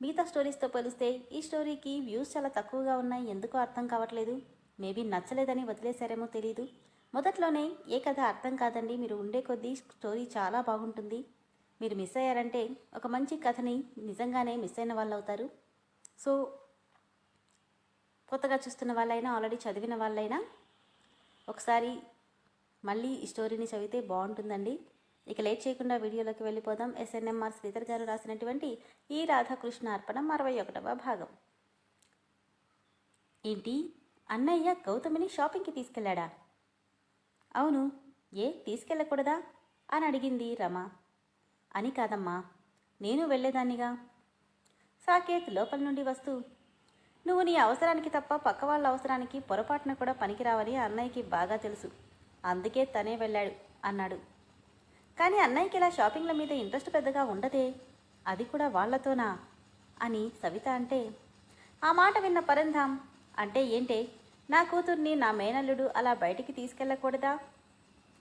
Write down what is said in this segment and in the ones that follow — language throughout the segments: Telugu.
మిగతా స్టోరీస్తో పోలిస్తే ఈ స్టోరీకి వ్యూస్ చాలా తక్కువగా ఉన్నాయి. ఎందుకో అర్థం కావట్లేదు. మేబీ నచ్చలేదని వదిలేశారేమో తెలియదు మొదట్లోనే ఏ కథ అర్థం కాదండి. మీరు ఉండే కొద్దీ స్టోరీ చాలా బాగుంటుంది. మీరు మిస్ అయ్యారంటే ఒక మంచి కథని నిజంగానే మిస్ అయిన వాళ్ళు అవుతారు సో కొత్తగా చూస్తున్న వాళ్ళైనా ఆల్రెడీ చదివిన వాళ్ళైనా ఒకసారి మళ్ళీ ఈ స్టోరీని చదివితే బాగుంటుందండి. ఇక లేట్ చేయకుండా వీడియోలోకి వెళ్ళిపోదాం. ఎస్ఎన్ఎంఆర్ శ్రీధర్ గారు రాసినటువంటి ఈ రాధాకృష్ణ అర్పణం అరవై ఒకటవ భాగం. ఏంటి? అన్నయ్య గౌతమిని షాపింగ్కి తీసుకెళ్ళాడా? అవును. ఏ? తీసుకెళ్ళకూడదా? అని అడిగింది రమ. అని కాదమ్మా. నేను వెళ్ళేదాన్నిగా? సాకేత్ లోపల నుండి వస్తూ నువ్వు నీ అవసరానికి తప్ప పక్క వాళ్ళ అవసరానికి పొరపాటున కూడా పనికిరావని అన్నయ్యకి బాగా తెలుసు. అందుకే తనే వెళ్ళాడు అన్నాడు. కానీ అన్నయ్యకి ఇలా షాపింగ్ల మీద ఇంట్రెస్ట్ పెద్దగా ఉండదే. అది కూడా వాళ్ళతోనా అని సవిత అంటే ఆ మాట విన్న పరంధాం అంటే ఏంటే? నా కూతుర్ని నా మేనల్లుడు అలా బయటికి తీసుకెళ్ళకూడదా?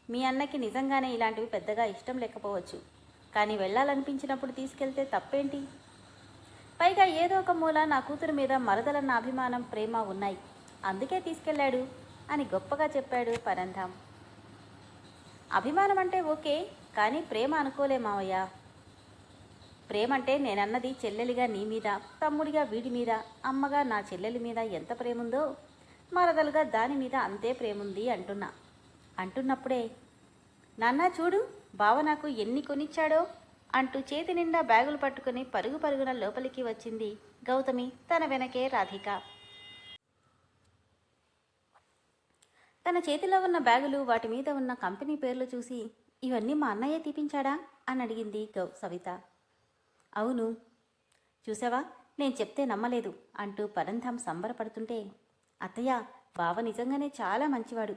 మీ అన్నకి నిజంగానే ఇలాంటివి పెద్దగా ఇష్టం లేకపోవచ్చు. కానీ వెళ్ళాలనిపించినప్పుడు తీసుకెళ్తే తప్పేంటి? పైగా ఏదో ఒక మూల నా కూతురు మీద మరదలన్న అభిమానం ప్రేమ ఉన్నాయి. అందుకే తీసుకెళ్ళాడు అని గొప్పగా చెప్పాడు పరంధాం అభిమానం అంటే ఓకే కానీ ప్రేమ అనుకోలే మావయ్య. ప్రేమ అంటే నేనన్నది చెల్లెలిగా నీ మీద తమ్ముడిగా వీడి మీద అమ్మగా నా చెల్లెలి మీద ఎంత ప్రేముందో మరదలుగా దాని మీద అంతే ప్రేముంది అంటున్నా. అంటున్నప్పుడే నాన్న చూడు బావ నాకు ఎన్ని కొనిచ్చాడో అంటూ చేతి నిండా బ్యాగులు పట్టుకుని పరుగు పరుగున లోపలికి వచ్చింది గౌతమి తన వెనకే రాధిక. తన చేతిలో ఉన్న బ్యాగులు వాటి మీద ఉన్న కంపెనీ పేర్లు చూసి ఇవన్నీ మా అన్నయ్య తీపించాడా? అని అడిగింది గౌ సవిత. అవును. చూసావా? నేను చెప్తే నమ్మలేదు అంటూ పరంధాం సంబరపడుతుంటే అత్తయ్య బావ నిజంగానే చాలా మంచివాడు.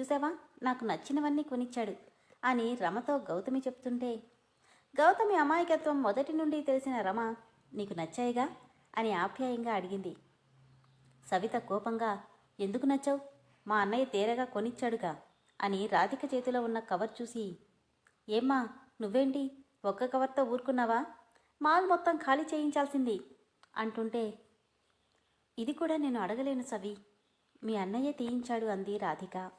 చూసావా? నాకు నచ్చినవన్నీ కొనిచ్చాడు అని రమతో గౌతమి చెప్తుంటే గౌతమి అమాయకత్వం మొదటి నుండి తెలిసిన రమ నీకు నచ్చాయిగా? అని ఆప్యాయంగా అడిగింది. సవిత కోపంగా ఎందుకు నచ్చావు? మా అన్నయ్య తేరగా కొనిచ్చాడుగా అని రాధిక చేతిలో ఉన్న కవర్ చూసి ఏమ్మా నువ్వేంటి? ఒక్క కవర్తో ఊరుకున్నావా? మాల్ మొత్తం ఖాళీ చేయించాల్సింది అంటుంటే. ఇది కూడా నేను అడగలేను సవి. మీ అన్నయ్య తీయించాడు అంది రాధిక.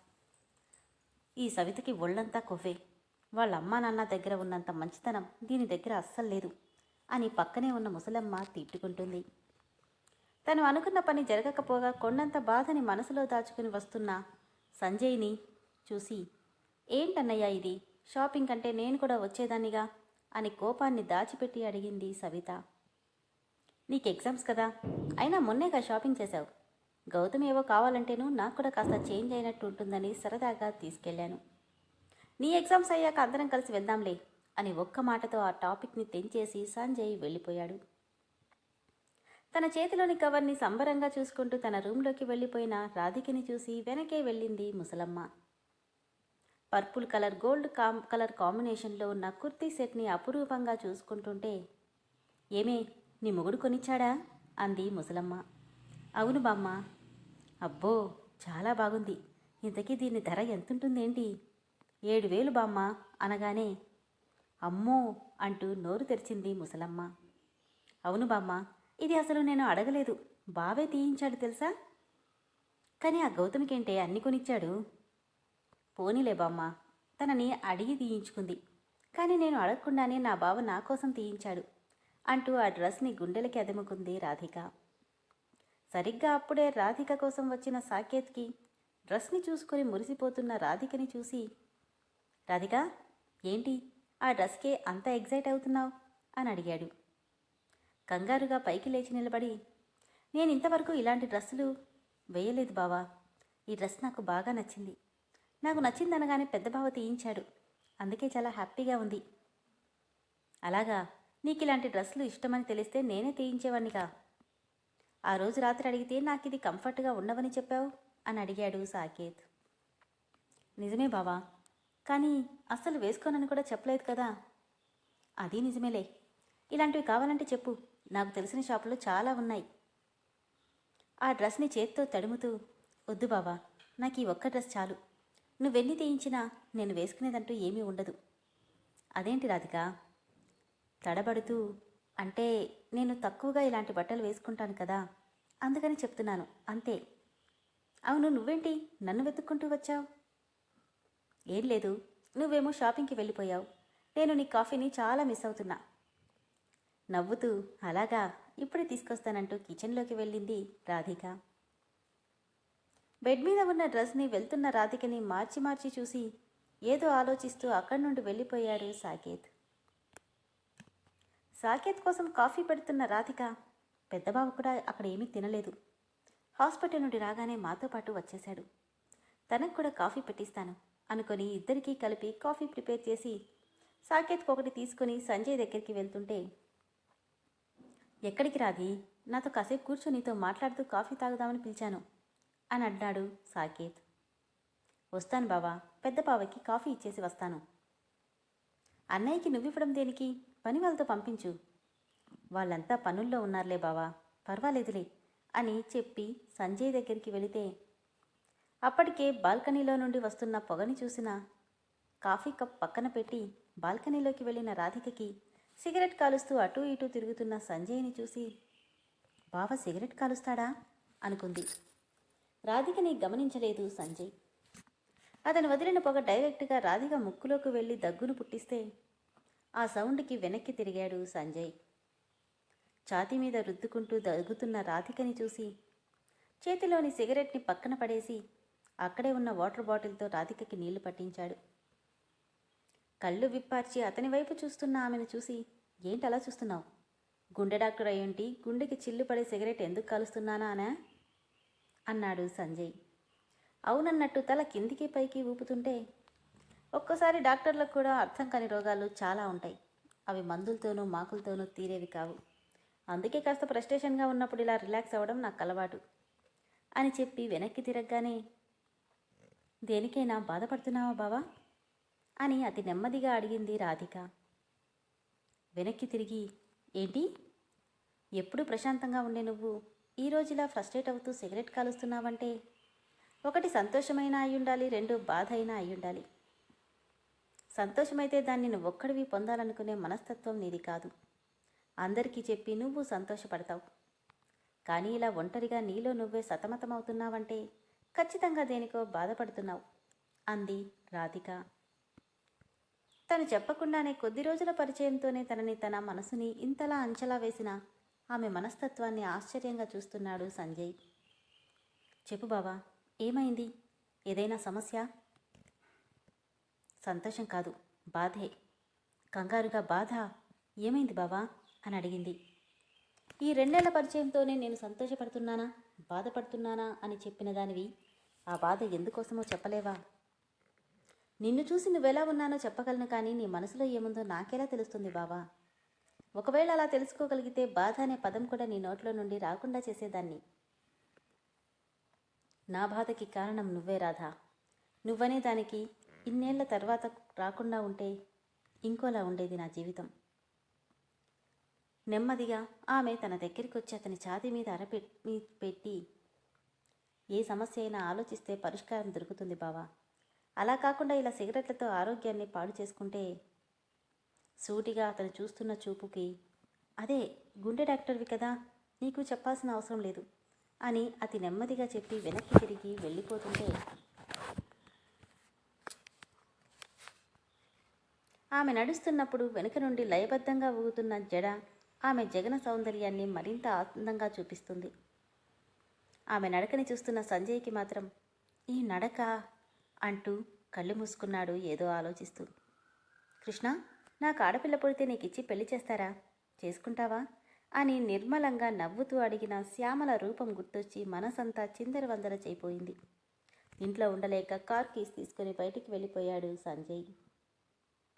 ఈ సవితకి ఒళ్ళంతా కొవ్వే. వాళ్ళ అమ్మా నాన్న దగ్గర ఉన్నంత మంచితనం దీని దగ్గర అస్సలు లేదు అని పక్కనే ఉన్న ముసలమ్మ తిట్టుకుంటుంది. తను అనుకున్న పని జరగకపోగా కొండంత బాధని మనసులో దాచుకుని వస్తున్న సంజయ్ని చూసి ఏంటన్నయ్య ఇది? షాపింగ్ కంటే నేను కూడా వచ్చేదాన్నిగా అని కోపాన్ని దాచిపెట్టి అడిగింది సవిత. నీకు ఎగ్జామ్స్ కదా అయినా మొన్నేగా షాపింగ్ చేశావు. గౌతమ్ ఏవో కావాలంటేను నాకు కూడా కాస్త చేంజ్ అయినట్టు ఉంటుందని సరదాగా తీసుకెళ్ళాను నీ ఎగ్జామ్స్ అయ్యాక అందరం కలిసి వెళ్దాంలే అని ఒక్క మాటతో ఆ టాపిక్ని తెంచేసి సంజయ్ వెళ్ళిపోయాడు. తన చేతిలోని కవర్ని సంబరంగా చూసుకుంటూ తన రూంలోకి వెళ్ళిపోయిన రాధికని చూసి వెనకే వెళ్ళింది ముసలమ్మ. పర్పుల్ కలర్ గోల్డ్ కామ్ కలర్ కాంబినేషన్లో ఉన్న కుర్తీ సెట్ని అపురూపంగా చూసుకుంటుంటే ఏమే నీ మొగుడు కొనిచ్చాడా? అంది ముసలమ్మ. అవును బామ్మ. అబ్బో చాలా బాగుంది. ఇంతకీ దీని ధర ఎంతుంటుందేంటి? ఏడు వేలు బామ్మ అనగానే అమ్మో అంటూ నోరు తెరిచింది ముసలమ్మ. అవును బామ్మ ఇది అసలు నేను అడగలేదు. బావే తీయించాడు తెలుసా? కానీ ఆ గౌతమికేంటే అన్ని కొనిచ్చాడు? పోనీలే బామ్మ. తనని అడిగి తీయించుకుంది. కానీ నేను అడగకుండానే నా బావ నా కోసం తీయించాడు అంటూ ఆ డ్రెస్ని గుండెలకి అదుముకుంది రాధిక. సరిగ్గా అప్పుడే రాధిక కోసం వచ్చిన సాకేత్కి డ్రెస్ని చూసుకొని మురిసిపోతున్న రాధికని చూసి రాధిక ఏంటి? ఆ డ్రెస్కే అంత ఎగ్జైట్ అవుతున్నావు? అని అడిగాడు. కంగారుగా పైకి లేచి నిలబడి నేను ఇంతవరకు ఇలాంటి డ్రెస్సులు వేయలేదు బావా. ఈ డ్రెస్ నాకు బాగా నచ్చింది. నాకు నచ్చిందనగానే పెద్ద బావ తీయించాడు. అందుకే చాలా హ్యాపీగా ఉంది. అలాగా? నీకు ఇలాంటి డ్రెస్సులు ఇష్టమని తెలిస్తే నేనే తీయించేవాడినిగా ఆ రోజు రాత్రి అడిగితే నాకు ఇది కంఫర్ట్గా ఉండవని చెప్పావు? అని అడిగాడు సాకేత్. నిజమే బావా. కానీ అస్సలు వేసుకోనని కూడా చెప్పలేదు కదా? అది నిజమేలే. ఇలాంటివి కావాలంటే చెప్పు. నాకు తెలిసిన షాపులో చాలా ఉన్నాయి. ఆ డ్రెస్ని చేత్తో తడుముతూ వద్దు బావా. నాకు ఈ ఒక్క డ్రెస్ చాలు. నువ్వెన్ని తీయించినా నేను వేసుకునేదంటూ ఏమీ ఉండదు. అదేంటి రాధిక? తడబడుతూ అంటే నేను తక్కువగా ఇలాంటి బట్టలు వేసుకుంటాను కదా అందుకని చెప్తున్నాను అంతే. అవును నువ్వేంటి? నన్ను వెతుక్కుంటూ వచ్చావు? ఏం లేదు నువ్వేమో షాపింగ్కి వెళ్ళిపోయావు. నేను నీ కాఫీని చాలా మిస్ అవుతున్నా. నవ్వుతూ అలాగా ఇప్పుడే తీసుకొస్తానంటూ కిచెన్లోకి వెళ్ళింది రాధిక. బెడ్ మీద ఉన్న డ్రెస్ని వెళ్తున్న రాధికని మార్చి మార్చి చూసి ఏదో ఆలోచిస్తూ అక్కడి నుండి వెళ్ళిపోయాడు సాకేత్. సాకేత్ కోసం కాఫీ పెడుతున్న రాధిక పెద్దబాబు కూడా అక్కడ ఏమీ తినలేదు. హాస్పిటల్ నుండి రాగానే మాతో పాటు వచ్చేశాడు. తనకు కూడా కాఫీ పెట్టిస్తాను అనుకొని ఇద్దరికీ కలిపి కాఫీ ప్రిపేర్ చేసి సాకేత్కి ఒకటి తీసుకొని సంజయ్ దగ్గరికి వెళ్తుంటే ఎక్కడికి రాది నాతో కాసేపు కూర్చొని నీతో మాట్లాడుతూ కాఫీ తాగుదామని పిలిచాను. అని అన్నాడు సాకేత్. వస్తాను బావా పెద్ద బావకి కాఫీ ఇచ్చేసి వస్తాను. అన్నయ్యకి నువ్వివ్వడం దేనికి? పని వాళ్ళతో పంపించు. వాళ్ళంతా పనుల్లో ఉన్నారులే బావా పర్వాలేదులే అని చెప్పి సంజయ్ దగ్గరికి వెళితే అప్పటికే బాల్కనీలో నుండి వస్తున్న పొగని చూసిన కాఫీ కప్ పక్కన పెట్టి బాల్కనీలోకి వెళ్ళిన రాధికకి సిగరెట్ కాలుస్తూ అటూ ఇటూ తిరుగుతున్న సంజయ్ని చూసి బావ సిగరెట్ కాలుస్తాడా? అనుకుంది. రాధికని గమనించలేదు సంజయ్. అతను వదిలిన పొగ డైరెక్ట్గా రాధిక ముక్కులోకి వెళ్ళి దగ్గును పుట్టిస్తే ఆ సౌండ్కి వెనక్కి తిరిగాడు సంజయ్. ఛాతీ మీద రుద్దుకుంటూ దగ్గుతున్న రాధికని చూసి చేతిలోని సిగరెట్ని పక్కన పడేసి అక్కడే ఉన్న వాటర్ బాటిల్తో రాధికకి నీళ్ళు పట్టించాడు. కళ్ళు విప్పార్చి అతని వైపు చూస్తున్న ఆమెను చూసి ఏంటి అలా చూస్తున్నావు? గుండె డాక్టర్ అయ్యుంటి గుండెకి చిల్లు పడే సిగరెట్ ఎందుకు కలుస్తున్నానా అనా? అన్నాడు సంజయ్. అవునన్నట్టు తల కిందికి పైకి ఊపుతుంటే ఒక్కోసారి డాక్టర్లకు కూడా అర్థం కాని రోగాలు చాలా ఉంటాయి. అవి మందులతోనూ మాకులతోనూ తీరేవి కావు. అందుకే కాస్త ఫ్రస్ట్రేషన్గా ఉన్నప్పుడు ఇలా రిలాక్స్ అవ్వడం నాకు అలవాటు అని చెప్పి వెనక్కి తిరగగానే దేనికైనా బాధపడుతున్నావా బావా? అని అతి నెమ్మదిగా అడిగింది రాధిక. వెనక్కి తిరిగి ఏంటి? ఎప్పుడు ప్రశాంతంగా ఉండే నువ్వు? ఈ ఇలా ఫ్రస్ట్రేట్ అవుతూ సిగరెట్ కాలుస్తున్నావంటే? ఒకటి సంతోషమైన అయ్యుండాలి రెండు బాధ అయినా అయ్యుండాలి. సంతోషమైతే దాన్ని నువ్వు ఒక్కడివి పొందాలనుకునే మనస్తత్వం నీది కాదు. అందరికీ చెప్పి నువ్వు సంతోషపడతావు. కానీ ఇలా ఒంటరిగా నీలో నువ్వే సతమతమవుతున్నావంటే ఖచ్చితంగా దేనికో బాధపడుతున్నావు అంది రాధిక. తను చెప్పకుండానే కొద్ది రోజుల పరిచయంతోనే తనని తన మనసుని ఇంతలా అంచలా వేసిన ఆమె మనస్తత్వాన్ని ఆశ్చర్యంగా చూస్తున్నాడు సంజయ్. చెప్పు బావా ఏమైంది? ఏదైనా సమస్య? సంతోషం కాదు బాధే. కంగారుగా బాధ? ఏమైంది బావా? అని అడిగింది. ఈ రెండేళ్ళ పరిచయంతోనే నేను సంతోషపడుతున్నానా? బాధపడుతున్నానా? అని చెప్పిన దానివి ఆ బాధ ఎందుకోసమో చెప్పలేవా? నిన్ను చూసి నువ్వెలా ఉన్నానో చెప్పగలను కానీ నీ మనసులో ఏముందో నాకెలా తెలుస్తుంది బావా? ఒకవేళ అలా తెలుసుకోగలిగితే బాధ అనే పదం కూడా నీ నోట్లో నుండి రాకుండా చేసేదాన్ని. నా బాధకి కారణం నువ్వే రాధా. నువ్వనే దానికి ఇన్నేళ్ళ తర్వాత రాకుండా ఉంటే ఇంకోలా ఉండేది నా జీవితం. నెమ్మదిగా ఆమె తన దగ్గరికి వచ్చి అతని ఛాతి మీద అరపె పెట్టి ఏ సమస్య అయినా ఆలోచిస్తే పరిష్కారం దొరుకుతుంది బావా. అలా కాకుండా ఇలా సిగరెట్లతో ఆరోగ్యాన్ని పాడు చేసుకుంటే సూటిగా అతను చూస్తున్న చూపుకి అదే గుండె డాక్టర్వి కదా నీకు చెప్పాల్సిన అవసరం లేదు అని అతి నెమ్మదిగా చెప్పి వెనక్కి తిరిగి వెళ్ళిపోతుంటే ఆమె నడుస్తున్నప్పుడు వెనుక నుండి లయబద్ధంగా ఊగుతున్న జడ ఆమె జగన సౌందర్యాన్ని మరింత ఆనందంగా చూపిస్తుంది. ఆమె నడకని చూస్తున్న సంజయ్కి మాత్రం ఈ నడక అంటూ కళ్ళు మూసుకున్నాడు ఏదో ఆలోచిస్తూ. కృష్ణ నాకు ఆడపిల్ల పుడితే నీకు ఇచ్చి పెళ్ళి చేస్తారా? చేసుకుంటావా? అని నిర్మలంగా నవ్వుతూ అడిగిన శ్యామల రూపం గుర్తొచ్చి మనసంతా చిందరవందర చేయిపోయింది ఇంట్లో ఉండలేక కార్ కీస్ తీసుకుని బయటికి వెళ్ళిపోయాడు సంజయ్.